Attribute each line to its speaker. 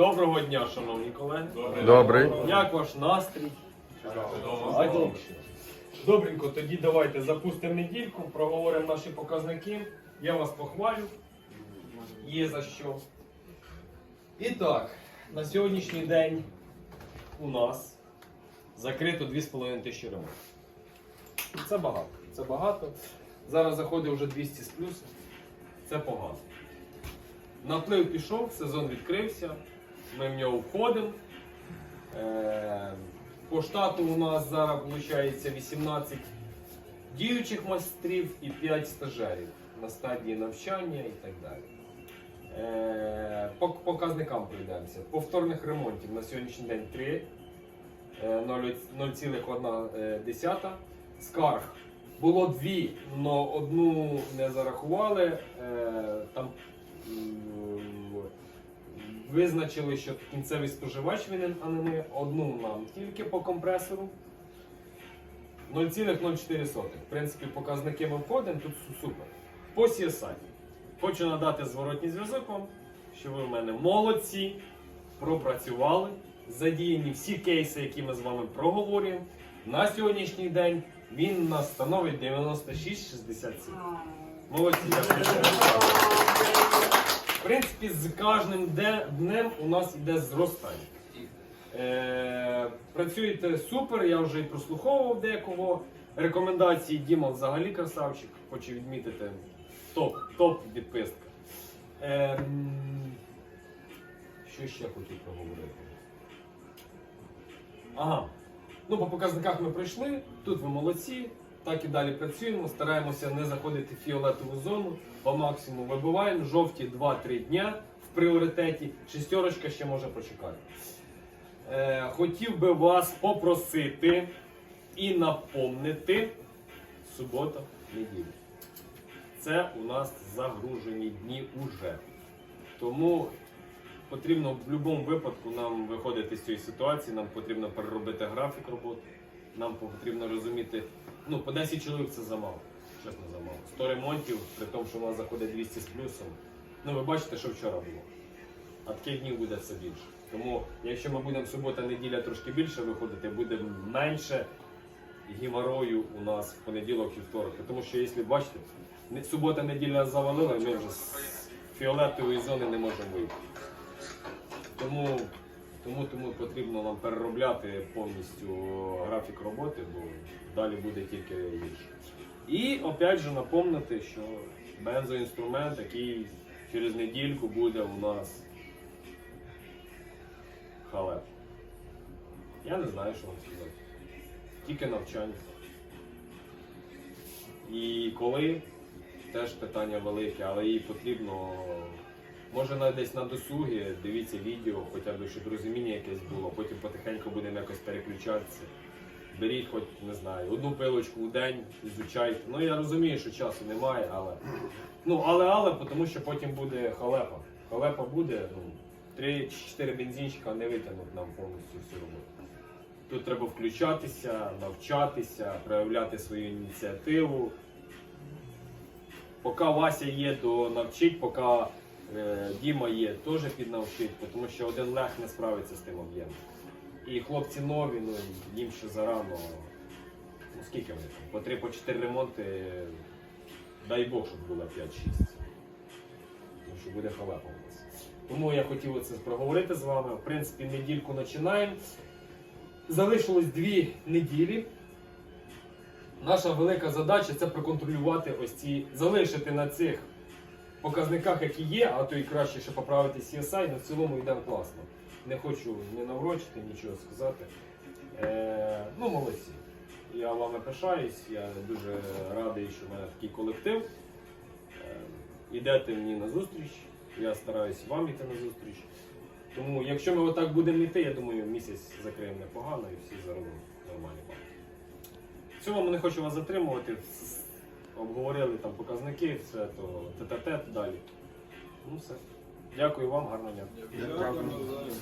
Speaker 1: Доброго дня, шановні колеги.
Speaker 2: Добрий.
Speaker 1: Як ваш настрій? Отлично. Добренько, тоді давайте запустимо недільку, проговоримо наші показники. Я вас похвалю. Є за що. І так, на сьогоднішній день у нас закрито 2,5 тисячі ремонтів. Це багато. Це багато. Зараз заходить вже 200 з плюсом. Це погано. Наплив пішов, сезон відкрився, ми в нього входимо. Е, По штату у нас зараз виходить 18 діючих майстрів і 5 стажерів на стадії навчання і так далі. Е, По показникам пройдемося. Повторних ремонтів на сьогоднішній день 3, е, 0,1 скарг. Було дві, але одну не зарахували. Е, Там визначили, що кінцевий споживач винен, а не ми. Одну нам тільки по компресору. 0,04. В принципі, показники ми входимо, тут супер. По CSI. Хочу надати зворотній зв'язок вам, що ви в мене молодці, пропрацювали, задіяні всі кейси, які ми з вами проговорюємо. На сьогоднішній день він нас становить 96,67. Молодці. дякую. В принципі, з кожним днем у нас йде зростання. Е, працюєте супер, я вже і прослуховував декого. Рекомендації Діма взагалі красавчик, хочу відмітити. Топ, топ відписка. Е, що ще хотів проговорити? Ага. Ну, по показниках ми пройшли, тут ви молодці, так і далі працюємо, стараємося не заходити в фіолетову зону, по максимуму вибиваємо, жовті 2-3 дня в пріоритеті, шістерочка ще може почекати. Е, хотів би вас попросити і напомнити. Субота, неділя. Це у нас загружені дні уже. Тому потрібно в будь-якому випадку нам виходити з цієї ситуації, нам потрібно переробити графік роботи, нам потрібно розуміти, ну, по 10 чоловік це замало. Чесно замало. 100 ремонтів, при тому, що нас заходить 200 з плюсом. Ну, ви бачите, що вчора було. А таких днів буде все більше. Тому, якщо ми будемо субота-неділя трошки більше виходити, буде менше геморою у нас в понеділок і второк. Тому що, якщо бачите, субота-неділя завалила, ми вже з фіолетової зони не можемо вийти. Тому, тому, тому потрібно нам переробляти повністю графік роботи, бо далі буде тільки гірше. І опять же напомнити, що бензоінструмент, який через недільку буде у нас халеп. Я не знаю, що вам сказати. Тільки навчання. І коли теж питання велике, але їй потрібно. Може навіть десь на досугі, дивіться відео, хоча б щоб розуміння якесь було, потім потихеньку будемо якось переключатися. Беріть хоч, не знаю, одну пилочку в день, ізучайте. Ну я розумію, що часу немає, але. Ну, але, але, тому що потім буде халепа. Халепа буде, ну, 3-4 бензинчика не витягнуть нам повністю всю роботу. Тут треба включатися, навчатися, проявляти свою ініціативу. Поки Вася є, то навчить, поки Діма є, теж піднавчить, тому що один лег не справиться з тим об'ємом. І хлопці нові, ну їм ще зарано. Ну скільки вони там? По 3 по 4 ремонти, дай Бог, щоб було 5-6. Тому що буде халепа у нас. Тому я хотів оце проговорити з вами. В принципі, недільку починаємо. Залишилось дві неділі. Наша велика задача це проконтролювати ось ці, залишити на цих показниках, які є, а то і краще ще поправити CSI, але в цілому йде класно. Не хочу не наврочити, нічого сказати. Е, ну, молодці. Я вами пишаюсь, я дуже радий, що в мене такий колектив. Е, ідете мені на зустріч, я стараюсь вам йти на зустріч. Тому, якщо ми отак будемо йти, я думаю, місяць закриємо непогано і всі заробимо нормальні бали. В цілому не хочу вас затримувати. Обговорили там показники, все то тет-а-тет далі. Ну все. Дякую вам, гарного дня.
Speaker 3: Дякую.